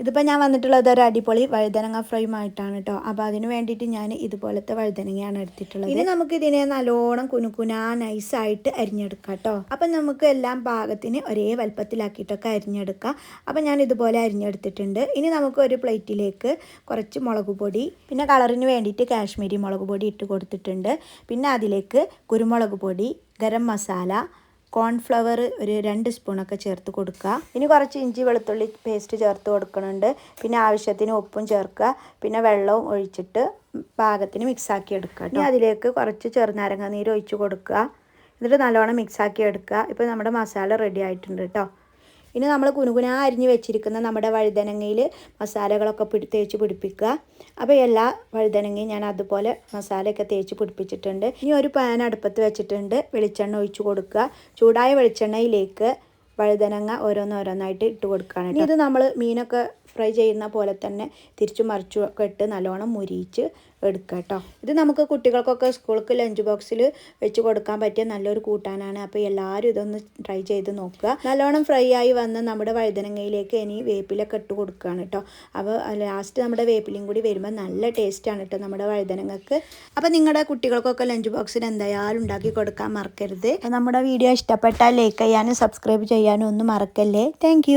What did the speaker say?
ഇതിപ്പോൾ ഞാൻ വന്നിട്ടുള്ളത് ഒരു അടിപൊളി വഴുതനങ്ങ ഫ്രൈമായിട്ടാണ് കേട്ടോ അപ്പോൾ അതിന് വേണ്ടിയിട്ട് ഞാൻ ഇതുപോലത്തെ വഴുതനങ്ങയാണ് എടുത്തിട്ടുള്ളത്. ഇനി നമുക്ക് ഇതിനെ നല്ലോണം കുനുകുനാ നൈസായിട്ട് അരിഞ്ഞെടുക്കാം കേട്ടോ അപ്പം നമുക്ക് എല്ലാം പാകത്തിന് ഒരേ വലുപ്പത്തിലാക്കിയിട്ടൊക്കെ അരിഞ്ഞെടുക്കാം. അപ്പം ഞാൻ ഇതുപോലെ അരിഞ്ഞെടുത്തിട്ടുണ്ട്. ഇനി നമുക്ക് ഒരു പ്ലേറ്റിലേക്ക് കുറച്ച് മുളക് പൊടി പിന്നെ കളറിന് വേണ്ടിയിട്ട് കാശ്മീരി മുളക് പൊടി ഇട്ട് കൊടുത്തിട്ടുണ്ട്. പിന്നെ അതിലേക്ക് കുരുമുളക് പൊടി ഗരം മസാല കോൺഫ്ലവർ ഒരു രണ്ട് സ്പൂണൊക്കെ ചേർത്ത് കൊടുക്കുക. ഇനി കുറച്ച് ഇഞ്ചി വെളുത്തുള്ളി പേസ്റ്റ് ചേർത്ത് കൊടുക്കുന്നുണ്ട് പിന്നെ ആവശ്യത്തിന് ഉപ്പും ചേർക്കുക. പിന്നെ വെള്ളവും ഒഴിച്ചിട്ട് പാകത്തിന് മിക്സാക്കി എടുക്കുക ഇനി അതിലേക്ക് കുറച്ച് ചെറുനാരങ്ങ നീര് ഒഴിച്ച് കൊടുക്കുക. എന്നിട്ട് നല്ലോണം മിക്സാക്കി എടുക്കുക. ഇപ്പോൾ നമ്മുടെ മസാല റെഡി ആയിട്ടുണ്ട് കേട്ടോ ഇനി നമ്മൾ കുനുകുനാ അരിഞ്ഞ് വെച്ചിരിക്കുന്ന നമ്മുടെ വഴുതനങ്ങയിൽ മസാലകളൊക്കെ പിടി തേച്ച് പിടിപ്പിക്കുക. അപ്പോൾ എല്ലാ വഴുതനങ്ങയും ഞാൻ അതുപോലെ മസാലയൊക്കെ തേച്ച് പിടിപ്പിച്ചിട്ടുണ്ട്. ഇനി ഒരു പാൻ അടുപ്പത്ത് വെച്ചിട്ടുണ്ട്. വെളിച്ചെണ്ണ ഒഴിച്ച് കൊടുക്കുക. ചൂടായ വെളിച്ചെണ്ണയിലേക്ക് വഴുതനങ്ങ ഓരോന്നോരോന്നായിട്ട് ഇട്ട് കൊടുക്കുകയാണ് ഇത് നമ്മൾ മീനൊക്കെ ഫ്രൈ ചെയ്യുന്ന പോലെ തന്നെ തിരിച്ചു മറിച്ചു ഒക്കെ ഇട്ട് നല്ലോണം മുരിയിച്ച് എടുക്കുക കേട്ടോ. ഇത് നമുക്ക് കുട്ടികൾക്കൊക്കെ സ്കൂൾക്ക് ലഞ്ച് ബോക്സിൽ വെച്ച് കൊടുക്കാൻ പറ്റിയ നല്ലൊരു കൂട്ടാനാണ്. അപ്പോൾ എല്ലാവരും ഇതൊന്ന് ട്രൈ ചെയ്ത് നോക്കുക. നല്ലോണം ഫ്രൈ ആയി വന്ന് നമ്മുടെ വഴുതനങ്ങയിലേക്ക് ഇനി വേപ്പിലൊക്കെ ഇട്ട് കൊടുക്കുകയാണ് കേട്ടോ. അപ്പോൾ ലാസ്റ്റ് നമ്മുടെ വേപ്പിലയും കൂടി വരുമ്പോൾ നല്ല ടേസ്റ്റാണ് കേട്ടോ നമ്മുടെ വഴുതനങ്ങക്ക്. അപ്പോൾ നിങ്ങളുടെ കുട്ടികൾക്കൊക്കെ ലഞ്ച് ബോക്സിൽ എന്തായാലും ഉണ്ടാക്കി കൊടുക്കാൻ മറക്കരുത്. നമ്മുടെ വീഡിയോ ഇഷ്ടപ്പെട്ടാൽ ലൈക്ക് ചെയ്യാനും സബ്സ്ക്രൈബ് ചെയ്യാനും ഒന്നും മറക്കല്ലേ താങ്ക്